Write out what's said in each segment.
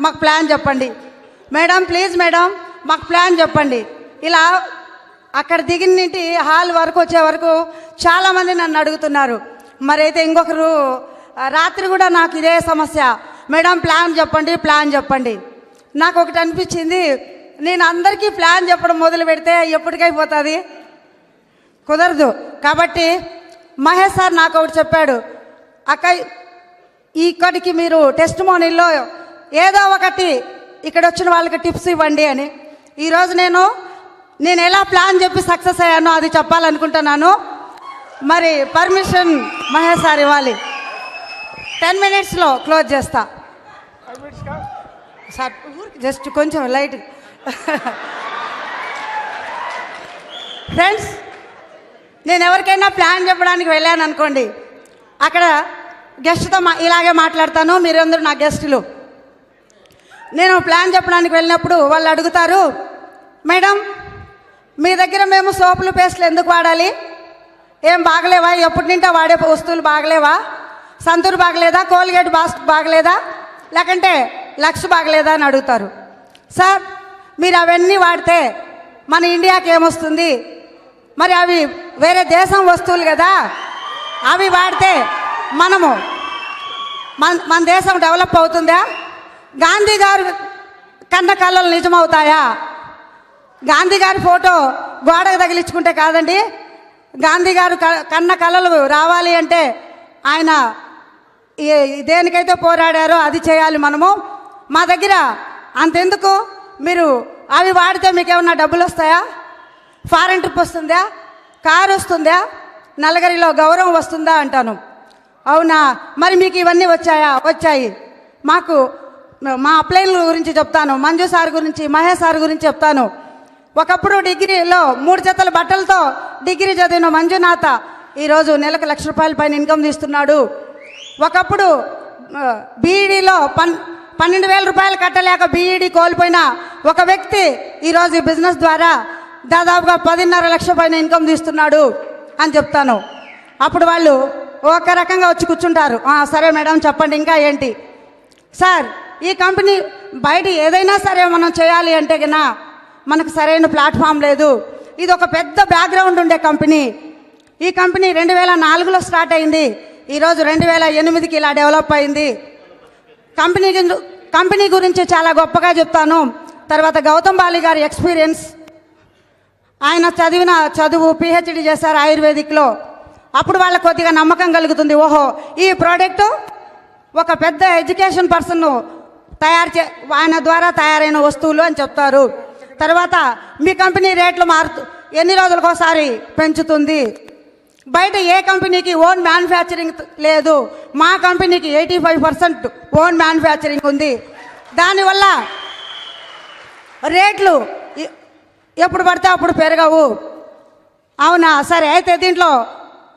మాకు ప్లాన్ చెప్పండి. Madam please madam మాకు ప్లాన్ చెప్పండి. ఇలా అక్కడ దిగినింటి హాల్ వరకు వచ్చే వరకు చాలామంది నన్ను అడుగుతున్నారు. మరైతే ఇంకొకరు రాత్రి కూడా నాకు ఇదే సమస్య. మేడం ప్లాన్ చెప్పండి ప్లాన్ చెప్పండి. నాకు ఒకటి అనిపించింది నేను అందరికీ ప్లాన్ చెప్పడం మొదలు పెడితే ఎప్పటికైపోతుంది? కుదరదు. కాబట్టి మహేష్ సార్ నాకు ఒకటి చెప్పాడు. అక్క ఇక్కడికి మీరు టెస్ట్ మోనీల్లో ఏదో ఒకటి ఇక్కడ వచ్చిన వాళ్ళకి టిప్స్ ఇవ్వండి అని. ఈరోజు నేను నేను ఎలా ప్లాన్ చెప్పి సక్సెస్ అయ్యానో అది చెప్పాలనుకుంటున్నాను. మరి పర్మిషన్ మహేష్ సార్ ఇవ్వాలి. టెన్ మినిట్స్లో క్లోజ్ చేస్తా. సార్ జస్ట్ కొంచెం లైట్. ఫ్రెండ్స్ నేను ఎవరికైనా ప్లాన్ చెప్పడానికి వెళ్ళాను అనుకోండి. అక్కడ గెస్ట్తో మా ఇలాగే మాట్లాడతాను. మీరందరూ నా గెస్టులు. నేను ప్లాన్ చెప్పడానికి వెళ్ళినప్పుడు వాళ్ళు అడుగుతారు మేడం మీ దగ్గర మేము సోపులు పేస్ట్లు ఎందుకు వాడాలి? ఏం బాగలేవా? ఎప్పుడు నింటా వాడే వస్తువులు బాగలేవా? సంతూర్ బాగలేదా? కోల్గేట్ బాస్ బాగలేదా? లేకంటే లక్స్ బాగలేదా? అని అడుగుతారు. సార్ మీరు అవన్నీ వాడితే మన ఇండియాకి ఏమొస్తుంది? మరి అవి వేరే దేశం వస్తువులు కదా? అవి వాడితే మనము మన మన దేశం డెవలప్ అవుతుందా? గాంధీ గారు కన్న కళలు నిజమవుతాయా? గాంధీ గారి ఫోటో గోడకు తగిలించుకుంటే కాదండి. గాంధీ గారు క- కన్న కళలు రావాలి అంటే ఆయన దేనికైతే పోరాడారో అది చేయాలి మనము. మా దగ్గర అంతెందుకు? మీరు అవి వాడితే మీకు ఏమన్నా డబ్బులు వస్తాయా? ఫారెన్ ట్రిప్ వస్తుందా? కారు వస్తుందా? నలగరిలో గౌరవం వస్తుందా అంటాను. అవునా? మరి మీకు ఇవన్నీ వచ్చాయా? వచ్చాయి. మాకు మా అప్లైన్ల గురించి చెప్తాను. మంజు సార్ గురించి మహేష్ సార్ గురించి చెప్తాను. ఒకప్పుడు డిగ్రీలో మూడు జతల బట్టలతో డిగ్రీ చదివిన మంజునాథ ఈరోజు నెలకు లక్ష రూపాయల పైన ఇన్కమ్ తీస్తున్నాడు. ఒకప్పుడు బీఈడీలో పన్ పన్నెండు వేల రూపాయలు కట్టలేక బీఈడీ కోల్పోయిన ఒక వ్యక్తి ఈరోజు ఈ బిజినెస్ ద్వారా దాదాపుగా పదిన్నర లక్షల పైన ఇన్కమ్ తీస్తున్నాడు అని చెప్తాను. అప్పుడు వాళ్ళు ఒక రకంగా వచ్చి కూర్చుంటారు. సరే మేడం చెప్పండి ఇంకా ఏంటి? సార్ ఈ కంపెనీ బయట ఏదైనా సరే మనం చేయాలి అంటే కన్నా మనకు సరైన ప్లాట్ఫామ్ లేదు. ఇది ఒక పెద్ద బ్యాక్గ్రౌండ్ ఉండే కంపెనీ. ఈ కంపెనీ రెండు వేల నాలుగులో స్టార్ట్ అయింది. ఈరోజు రెండు వేల ఎనిమిదికి ఇలా డెవలప్ అయింది. కంపెనీ కంపెనీ గురించి చాలా గొప్పగా చెప్తాను. తర్వాత గౌతమ్ బాలి గారి ఎక్స్పీరియన్స్. ఆయన చదివిన చదువు పిహెచ్డి చేశారు ఆయుర్వేదిక్లో. అప్పుడు వాళ్ళ కొద్దిగా నమ్మకం కలుగుతుంది. ఓహో ఈ ప్రోడక్టు ఒక పెద్ద ఎడ్యుకేషన్ పర్సన్ తయారు చే ఆయన ద్వారా తయారైన వస్తువులు అని చెప్తారు. తర్వాత మీ కంపెనీ రేట్లు మారుతూ ఎన్ని రోజులకోసారి పెంచుతుంది? బయట ఏ కంపెనీకి ఓన్ మ్యానుఫ్యాక్చరింగ్ లేదు. మా కంపెనీకి eighty five percent own manufacturing ఉంది. దానివల్ల రేట్లు ఎప్పుడు పడితే అప్పుడు పెరగవు. అవునా? సరే అయితే దీంట్లో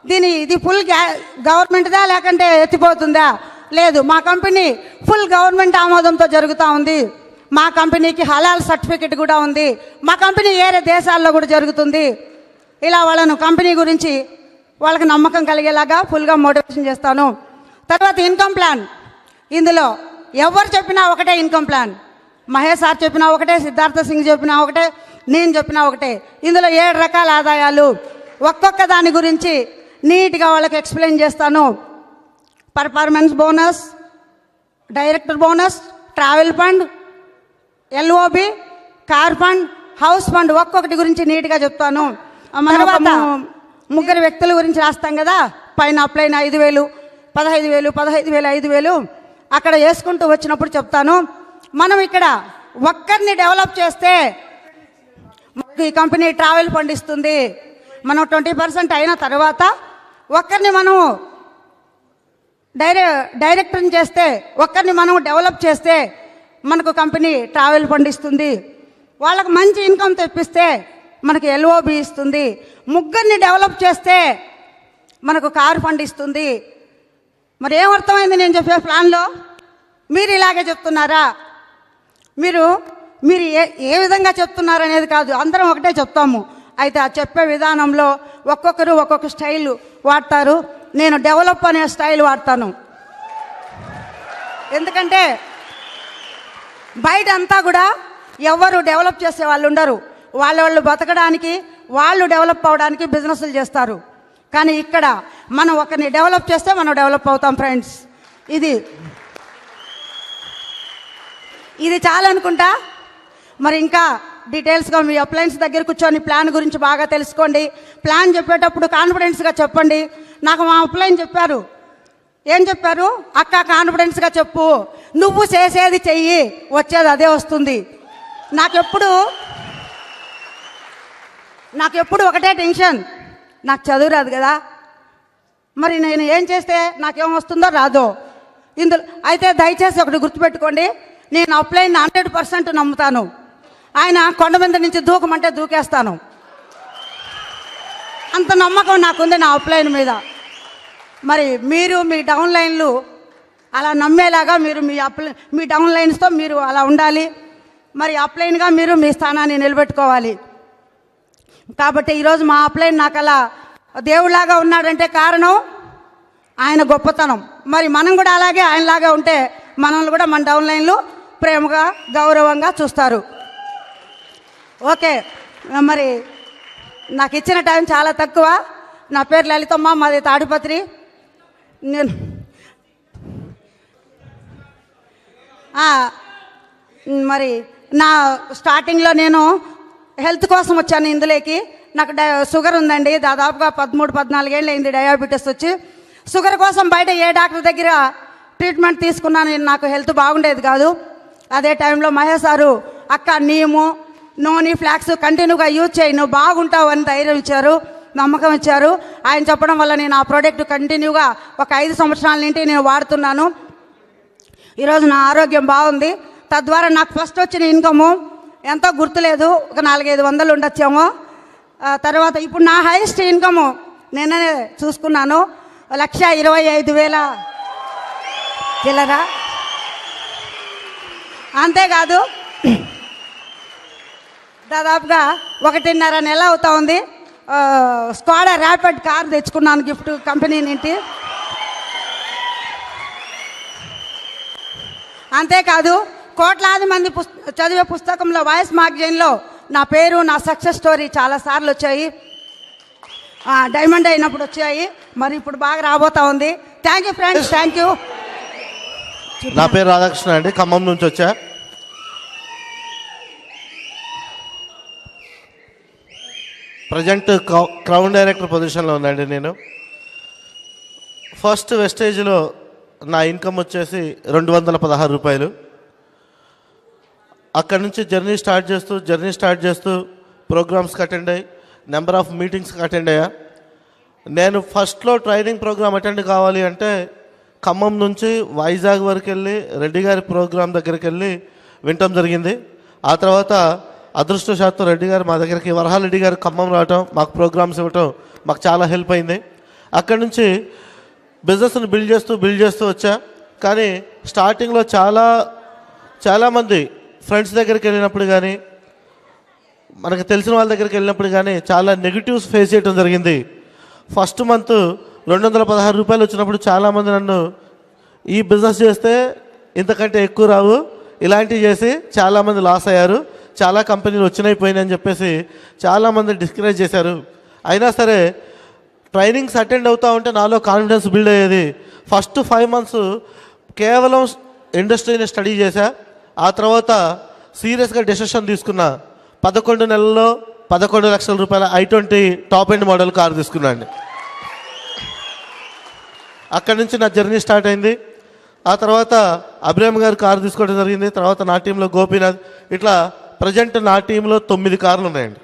దీని ఇది ఫుల్ గ్యా గవర్నమెంట్దా లేకుంటే ఎత్తిపోతుందా? లేదు మా కంపెనీ ఫుల్ గవర్నమెంట్ ఆమోదంతో జరుగుతూ ఉంది. మా కంపెనీకి హలాల్ సర్టిఫికెట్ కూడా ఉంది. మా కంపెనీ వేరే దేశాల్లో కూడా జరుగుతుంది. ఇలా వాళ్ళను కంపెనీ గురించి వాళ్ళకి నమ్మకం కలిగేలాగా ఫుల్గా మోటివేషన్ చేస్తాను. తర్వాత ఇన్కమ్ ప్లాన్. ఇందులో ఎవరు చెప్పినా ఒకటే ఇన్కమ్ ప్లాన్. మహేష్ సార్ చెప్పినా ఒకటే సిద్ధార్థ సింగ్ చెప్పినా ఒకటే నేను చెప్పినా ఒకటే. ఇందులో ఏడు రకాల ఆదాయాలు. ఒక్కొక్క దాని గురించి నీట్గా వాళ్ళకి ఎక్స్ప్లెయిన్ చేస్తాను. Performance bonus director bonus travel fund LOB car fund house fund ఒక్కొక్కటి గురించి నీట్గా చెప్తాను. ము- ముగ్గురు వ్యక్తుల గురించి రాస్తాం కదా? పైన అప్లైన ఐదు వేలు పదహైదు వేలు పదహైదు వేలు ఐదు వేలు అక్కడ వేసుకుంటూ వచ్చినప్పుడు చెప్తాను. మనం ఇక్కడ ఒక్కరిని డెవలప్ చేస్తే మనకు ఈ కంపెనీ ట్రావెల్ ఫండ్ ఇస్తుంది. మనం ట్వంటీ పర్సెంట్ అయిన తర్వాత ఒక్కరిని మనం డైరె డైరెక్టర్ని చేస్తే ఒక్కరిని మనం డెవలప్ చేస్తే మనకు కంపెనీ ట్రావెల్ పండిస్తుంది వాళ్ళకు మంచి ఇన్కమ్ తెప్పిస్తే మనకు ఎల్ఓబి ఇస్తుంది. ముగ్గురిని డెవలప్ చేస్తే మనకు కారు పండిస్తుంది మరి ఏమర్థమైంది నేను చెప్పే ప్లాన్లో? మీరు ఇలాగే చెప్తున్నారా? మీరు మీరు ఏ ఏ విధంగా చెప్తున్నారు అనేది కాదు. అందరం ఒకటే చెప్తాము. అయితే ఆ చెప్పే విధానంలో ఒక్కొక్కరు ఒక్కొక్క స్టైల్ వాడతారు. నేను డెవలప్ అనే స్టైల్ వాడతాను. ఎందుకంటే బయట అంతా కూడా ఎవరు డెవలప్ చేసే వాళ్ళు ఉండరు. వాళ్ళ వాళ్ళు బతకడానికి వాళ్ళు డెవలప్ అవడానికి బిజినెస్లు చేస్తారు. కానీ ఇక్కడ మనం ఒకరిని డెవలప్ చేస్తే మనం డెవలప్ అవుతాం ఫ్రెండ్స్. ఇది ఇది చాలనుకుంటా మరి ఇంకా డీటెయిల్స్గా మీ అప్లయన్స్ దగ్గర కూర్చొని ప్లాన్ గురించి బాగా తెలుసుకోండి. ప్లాన్ చెప్పేటప్పుడు కాన్ఫిడెన్స్గా చెప్పండి. నాకు మా అప్లైన్ చెప్పారు? ఏం చెప్పారు? అక్క కాన్ఫిడెన్స్గా చెప్పు. నువ్వు చేసేది చెయ్యి వచ్చేది అదే వస్తుంది. నాకెప్పుడు నాకెప్పుడు ఒకటే టెన్షన్. నాకు చదువు రాదు కదా. మరి నేను ఏం చేస్తే నాకేం వస్తుందో రాదో. ఇందులో అయితే దయచేసి ఒకటి గుర్తుపెట్టుకోండి. నేను అప్లైన్ హండ్రెడ్ పర్సెంట్ నమ్ముతాను. ఆయన కొండ మీద నుంచి దూకమంటే దూకేస్తాను. అంత నమ్మకం నాకుంది నా అప్లైన్ మీద. మరి మీరు మీ డౌన్ లైన్లు అలా నమ్మేలాగా మీరు మీ అప్లై మీ డౌన్ లైన్స్తో మీరు అలా ఉండాలి. మరి అప్లైన్గా మీరు మీ స్థానాన్ని నిలబెట్టుకోవాలి. కాబట్టి ఈరోజు మా అప్లైన్ నాకు అలా దేవుడిలాగా ఉన్నాడంటే కారణం ఆయన గొప్పతనం. మరి మనం కూడా అలాగే ఆయనలాగా ఉంటే మనల్ని కూడా మన డౌన్ లైన్లు ప్రేమగా గౌరవంగా చూస్తారు. ఓకే మరి నాకు ఇచ్చిన టైం చాలా తక్కువ. నా పేరు లలితమ్మ మాది తాడిపత్రి. నేను మరి నా స్టార్టింగ్లో నేను హెల్త్ కోసం వచ్చాను ఇందులోకి. నాకు డయా షుగర్ ఉందండి. దాదాపుగా పదమూడు పద్నాలుగేళ్ళు అయింది డయాబెటీస్ వచ్చి. షుగర్ కోసం బయట ఏ డాక్టర్ దగ్గర ట్రీట్మెంట్ తీసుకున్నాను? నాకు హెల్త్ బాగుండేది కాదు. అదే టైంలో మహేష్ సారు అక్క నీము నోని ఫ్లాక్స్ కంటిన్యూగా యూజ్ చేయి. నువ్వు బాగుంటావు అని ధైర్యం ఇచ్చారు. నమ్మకం ఇచ్చారు. ఆయన చెప్పడం వల్ల నేను ఆ ప్రోడక్ట్ కంటిన్యూగా ఒక ఐదు సంవత్సరాల నుండి నేను వాడుతున్నాను. ఈరోజు నా ఆరోగ్యం బాగుంది. తద్వారా నాకు ఫస్ట్ వచ్చిన ఇన్కము ఎంతో గుర్తులేదు. ఒక నాలుగైదు వందలు ఉండొచ్చేమో. తర్వాత ఇప్పుడు నా హైయెస్ట్ ఇన్కము నిన్ననే చూసుకున్నాను. లక్ష ఇరవై ఐదు వేల చిల్లరా. అంతేకాదు దాదాపుగా ఒకటిన్నర నెల అవుతా ఉంది. స్క్వాడా ర్యాపిడ్ కార్ తెచ్చుకున్నాను గిఫ్ట్ కంపెనీ నుండి. అంతేకాదు కోట్లాది మంది పుస్త చదివే పుస్తకంలో వాయిస్ మ్యాగజైన్లో నా పేరు నా సక్సెస్ స్టోరీ చాలా సార్లు వచ్చాయి. డైమండ్ అయినప్పుడు వచ్చాయి. మరి ఇప్పుడు బాగా రాబోతా ఉంది. Thank you friends thank you నా పేరు రాధాకృష్ణ అండి. ఖమ్మం నుంచి వచ్చా. ప్రజెంట్ క్రౌన్ డైరెక్టర్ పొజిషన్లో ఉందండి నేను. ఫస్ట్ వెస్టేజ్లో నా ఇన్కమ్ వచ్చేసి రెండు వందల పదహారు రూపాయలు. అక్కడి నుంచి జర్నీ స్టార్ట్ చేస్తూ జర్నీ స్టార్ట్ చేస్తూ ప్రోగ్రామ్స్కి అటెండ్ అయ్యి నెంబర్ ఆఫ్ మీటింగ్స్కి అటెండ్ అయ్యా. నేను ఫస్ట్లో ట్రైనింగ్ ప్రోగ్రామ్ అటెండ్ కావాలి అంటే ఖమ్మం నుంచి వైజాగ్ వరకు వెళ్ళి రెడ్డి గారి ప్రోగ్రామ్ దగ్గరికి వెళ్ళి వినటం జరిగింది. ఆ తర్వాత అదృష్టశాత్తు రెడ్డి గారు మా దగ్గరికి వరహారెడ్డి గారు ఖమ్మం రావటం మాకు ప్రోగ్రామ్స్ ఇవ్వటం మాకు చాలా హెల్ప్ అయింది. అక్కడి నుంచి బిజినెస్ని బిల్డ్ చేస్తూ బిల్డ్ చేస్తూ వచ్చా. కానీ స్టార్టింగ్లో చాలా చాలామంది ఫ్రెండ్స్ దగ్గరికి వెళ్ళినప్పుడు కానీ మనకు తెలిసిన వాళ్ళ దగ్గరికి వెళ్ళినప్పుడు కానీ చాలా నెగిటివ్స్ ఫేస్ చేయడం జరిగింది. ఫస్ట్ మంత్ రెండు వందల పదహారు రూపాయలు వచ్చినప్పుడు చాలామంది నన్ను ఈ బిజినెస్ చేస్తే ఇంతకంటే ఎక్కువ రావు ఇలాంటివి చేసి చాలామంది లాస్ అయ్యారు. చాలా కంపెనీలు వచ్చినాయి పోయినాయి అని చెప్పేసి చాలామంది డిస్కరేజ్ చేశారు. అయినా సరే ట్రైనింగ్స్ అటెండ్ అవుతా ఉంటే నాలో కాన్ఫిడెన్స్ బిల్డ్ అయ్యేది. ఫస్ట్ ఫైవ్ మంత్స్ కేవలం ఇండస్ట్రీని స్టడీ చేశా. ఆ తర్వాత సీరియస్గా డెసిషన్ తీసుకున్నా. పదకొండు నెలల్లో పదకొండు లక్షల రూపాయల i twenty top end model car తీసుకున్నాను అండి. అక్కడి నుంచి నా జర్నీ స్టార్ట్ అయింది. ఆ తర్వాత అబ్రామ్ గారు కారు తీసుకోవడం జరిగింది. తర్వాత నా టీంలో గోపీనాథ్. ఇట్లా ప్రజెంట్ నా టీంలో తొమ్మిది కార్లు ఉన్నాయండి